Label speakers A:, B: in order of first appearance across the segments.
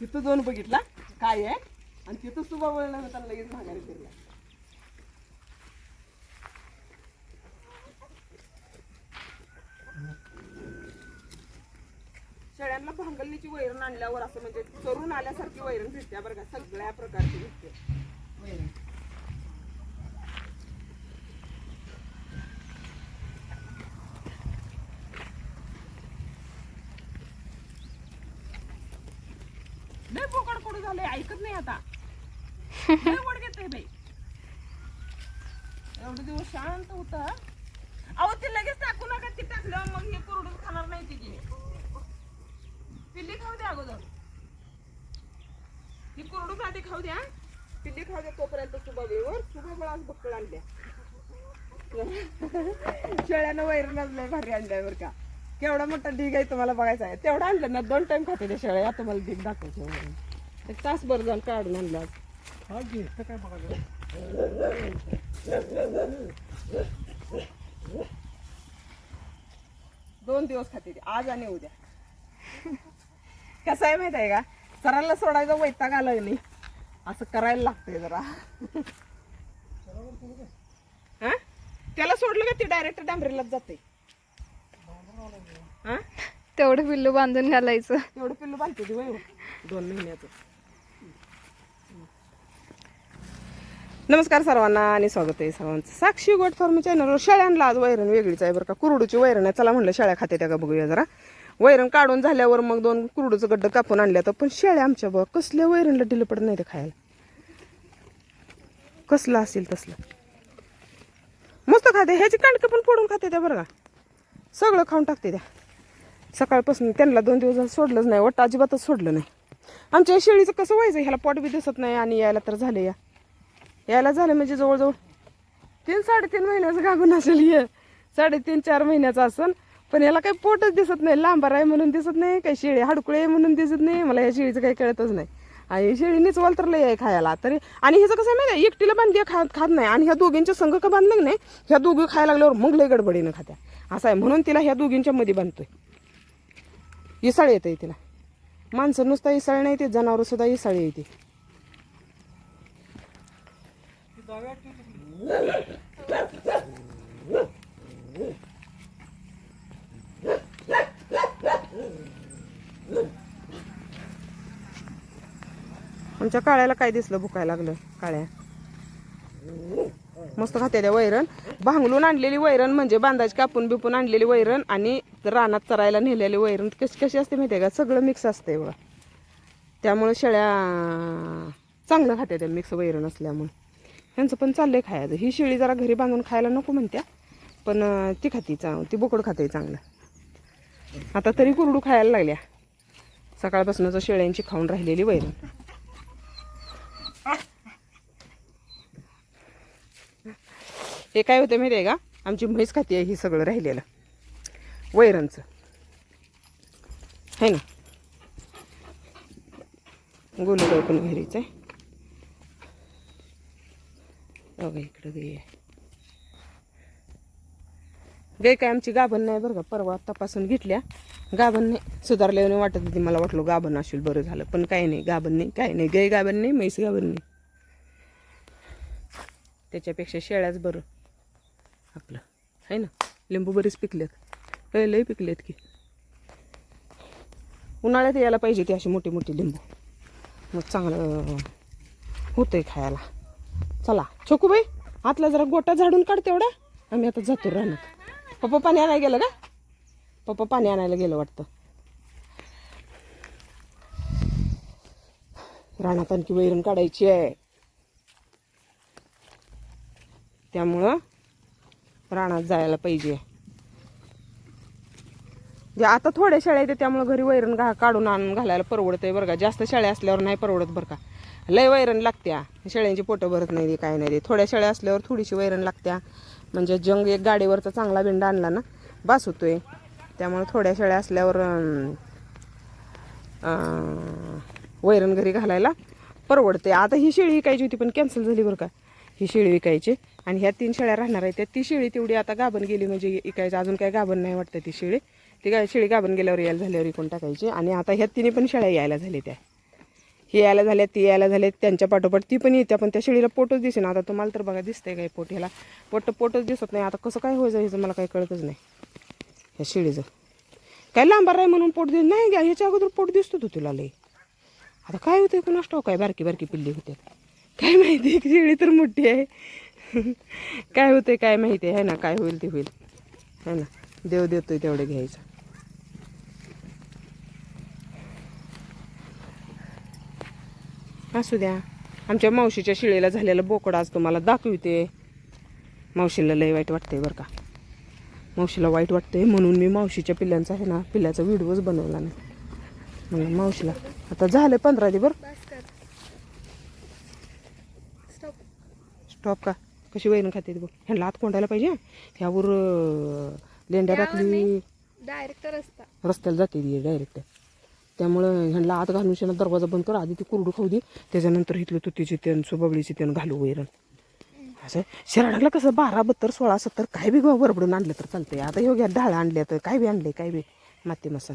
A: तिथं दोन बघितला काय आहे? आणि तिथं सुबा वळला त्याला लगेच माघारी फिरला. शेळ्यांना भांगलणीची वैरण आणल्यावर असं म्हणजे चरून आल्यासारखी वैरण भेटते बरं का सगळ्या प्रकारची भेटते. वैरण. लय बोकड कडू झालंय ऐकत नाही आता. लय वड घेतोय बाई. एवढे दिवस शांत होत. अहो ते लगेच टाकू नका ती टाकल्यावर मग हे कोरडून खाणार नाही तिची पिल्ली खाऊ द्या अगोदर. ही कोरडून आधी खाऊ द्या पिल्ली खाऊ द्या तोपर्यंत सुबाबीवर सुबाबळ आज बक्कळ आणल्या. शेळ्यानं वैरणच लय भारी आणलाय बरं का. केवढा मोठा ढीग आहे तुम्हाला बघायचा आहे. तेवढा आणलं ना दोन टाइम खाते त्या शेळ्या आता मला ढीग दाखवायचं. एक तासभर जाऊन काढून आणलं.
B: हा काय बघायचं
A: दोन दिवस खाते ती. आज आणि उद्या. कसं आहे माहीत आहे का? सरांना सोडायचा वैताग आला नाही. असं करायला लागतंय जरा. हा? त्याला सोडलं का ते? डायरेक्ट डांबरीलाच जाते
C: तेवढं पिल्लू बांधून घालायचं.
A: एवढं पिल्लू बांधते ती वय दोन महिन्याचं. नमस्कार सर्वांना आणि स्वागत आहे सर्वांचं. साक्षी गोट फार्म चॅनलवर शेळ्यांना आज वैरण वेगळीच आहे बरं का. कुरडूची वैरण आहे. चला म्हणलं शेळ्या खाते त्या का बघूया जरा. वैरण काढून झाल्यावर मग दोन कुरडूचं गड्ड कापून आणल्या तर पण शेळ्या आमच्या बघ कसल्या वैरणला ढिलं पडत नाही ते खायला? कसलं असेल तसलं. मस्त खाते. ह्याची कांडकं पण फोडून खाते त्या बरं का. सगळं खाऊन टाकते त्या. सकाळपासून त्यांना दोन दिवस सोडलंच नाही वाटतं अजिबातच सोडलं नाही. आमच्या शेळीचं कसं व्हायचं? ह्याला पोट बी दिसत नाही आणि यायला तर झाले या. यायला झालं म्हणजे जवळजवळ तीन साडेतीन महिन्याचं गाभण असेल हे. साडेतीन चार महिन्याचं असेल पण याला काही पोटच दिसत नाही लांबार आहे म्हणून दिसत नाही काही शेळी हाडकुळे आहे म्हणून दिसत नाही. मला या शेळीचं काही कळतच नाही. आणि शेळीनेच तर लय आहे खायला. तरी आणि ह्याचं कसं आहे माहिती आहे? एकटीला बांधली खात खात नाही. आणि ह्या दोघींच्या संघ का बांधलं नाही? ह्या दोघी खायला लागल्यावर मग लय गडबडीनं खात्या. असं आहे. म्हणून तिला ह्या दोघींच्या मध्ये बांधतोय. इसाळ येते तिला. माणसं नुसता इसाळ नाही ते जनावर सुद्धा इसाळी येते. आमच्या काळ्याला काय दिसलं भुकायला लागलं काळ्या? मस्त खात्या द्या वैरण. भांगलून आणलेली वैरण म्हणजे बांधाची कापून बिपून आणलेली वैरण आणि रानात चरायला नेलेली वैरण. कशी कशी असते माहिती आहे का? सगळं मिक्स असते बघा. त्यामुळं शेळ्या चांगलं खात्या त्या मिक्स वैरण असल्यामुळे. ह्यांचं पण चाललंय खायचं. ही शेळी जरा घरी बांधून खायला नको म्हणत्या पण ती खाती चांग ती बोकड खाते चांगलं. आता तरी कुरडू खायला लागल्या. सकाळपासूनच शेळ्यांची खाऊन राहिलेली वैरण. हे काय होतं माहिती आहे का? आमची म्हैस खाती आहे ही सगळं राहिलेलं. वैरांचं है ना? गोलगाव पण घरीच आहे बघा इकडं गाई आहे गाय काय आमची गाभण नाही बरं का? परवा तपासून घेतल्या. गाभण नाही. सुधारल्याने वाटत होती मला वाटलं गाभण असेल बरं झालं. पण काही नाही गाभण नाही काही नाही. गाय गाभण नाही म्हैस गाभण नाही. त्याच्यापेक्षा शेळ्याच बरं. आपलं. आहे ना? लिंबू बरीच पिकल्यात. लय लय आहेत की. उन्हाळ्यात यायला पाहिजे ती अशी मोठी मोठी लिंबू. मग चांगलं होतंय खायला. चला छोकूबाई आतला जरा गोटा झाडून काढ तेवढा. आम्ही आता जातो रानात. पप्पा पाणी आणायला गेलं का? पप्पा पाणी आणायला गेलं वाटतं. रानात आणखी वैरण काढायची आहे. त्यामुळं रानात जायला पाहिजे. जे आता थोड्या शाळा येते त्यामुळे घरी वैरण घा काढून आणून घालायला परवडतंय बरं का. जास्त शाळा असल्यावर नाही परवडत बरं का. लय वैरण लागत्या. शेळ्यांची पोटं भरत नाही काय नाही ते थोड्या शेळ्या असल्यावर थोडीशी वैरण लागत्या. म्हणजे जंग एक गाडीवरचा चांगला बिंडा आणला ना बास होतोय. त्यामुळे थोड्या शेळ्या असल्यावर वैरण घरी घालायला परवडते आता ही शेळी विकायची होती पण कॅन्सल झाली बरं का. ही शेळी विकायची. आणि ह्या तीन शेळ्या राहणार आहेत. त्या ती शेळी तेवढी आता गाभण गेली म्हणजे विकायची. अजून काय गाभण नाही वाटतं ती शेळी. ती काय शेळी गाभण गेल्यावर यायला झाल्यावर इकून टाकायची. आणि आता ह्या तिने पण शेळ्या यायला झाल्या त्या. ही यायला झाल्या ती यायला झाल्या त्यांच्या पाठोपाठ ती पण येते. पण त्या शेळीला पोटच दिसे ना आता तुम्हाला तर बघा दिसतंय काय पोट ह्याला. पोट पोटच दिसत नाही. आता कसं काय व्हायचं ह्याचं मला काही कळतच नाही. ह्या शेळीचं. काय लांबार आहे म्हणून पोट दिस नाही घ्या ह्याच्या अगोदर पोट दिसतो तू तुला लई आता काय होतं कोणास ठाऊक काय बारकी बारकी पिल्ली होते काय माहिती? शेळी तर मोठी आहे. काय होतंय काय माहिती? आहे ना काय होईल ते होईल. है ना. देव देतोय तेवढे घ्यायचं. असू द्या. आमच्या मावशीच्या शिळेला झालेलं बोकड आज तुम्हाला दाखवते. मावशीला लय वाईट वाटतंय बरं का. मावशीला वाईट वाटतंय म्हणून मी मावशीच्या पिल्ल्यांचा आहे ना पिल्ल्याचा व्हिडिओच बनवला नाही. म्हणलं मावशीला. आता झालं पंधरा दिवस
C: स्टॉप
A: स्टॉप का? कशी वैरण खाते बघ. ह्यांना आत कोंडायला पाहिजे ह्यावर लेंड्या टाकली.
C: डायरेक्ट रस्ता.
A: रस्त्याला जाते डायरेक्ट त्यामुळं ह्यांना आत घालून शेणा दरवाजा बंद कर आधी ती कुरडू खाऊ दे. त्याच्यानंतर इथलं तुतीची तेन सुबाबळीची तेन घालू वैरण. असं शिराडाला कसं बारा बत्तर सोळा सत्तर काय बी वरबडून आणलं तर चालतंय. आता हे हो घ्या डाळ आणल्या तर काय बी आणले काय बी. माती मसन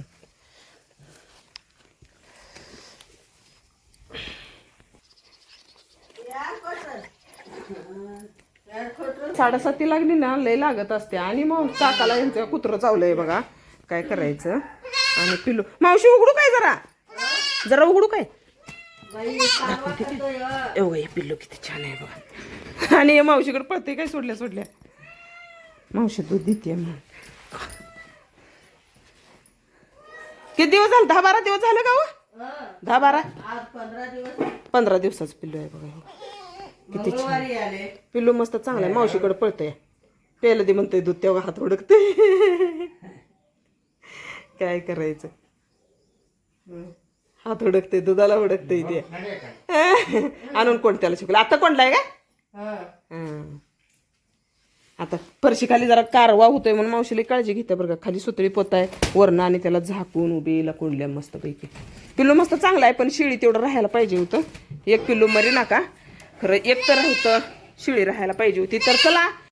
A: साडेसाती लागली ना लय लागत असते. आणि मग काकाला यांचं कुत्रं चावलंय बघा काय करायचं. आणि पिल्लू. मावशी उघडू काय जरा? जरा उघडू काय? एवढं हे पिल्लू किती छान आहे बघा. आणि हे मावशीकडे पळते काय सोडल्या सोडल्या. मावशी दूध देते मग किती दिवस झाले? दहा बारा दिवस झाले का हो? दहा बारा? पंधरा दिवसाचं पिल्लू आहे बघा. किती छान. पिल्लू मस्त चांगलं आहे. मावशीकडे पळतंय. प्यायला दे म्हणतंय दूध तेव्हा हात उडकते काय करायचं? हात उडकते दुधाला उडकते ते. आणून कोण त्याला शिकलं आता कोणलाय का? आता आता फरशीखाली जरा कारवा होतोय म्हणून मावशीला काळजी घेते बरं का. खाली सुतळी पोत आहे वरण आणि त्याला झाकून उभीला कोंडल्या मस्त पैकी पिल्लू मस्त चांगला आहे पण शिळी तेवढं राहायला पाहिजे होतं. एक पिल्लू मरी नका. खरं एक तर होतं शिळी राहायला पाहिजे होती. तर चला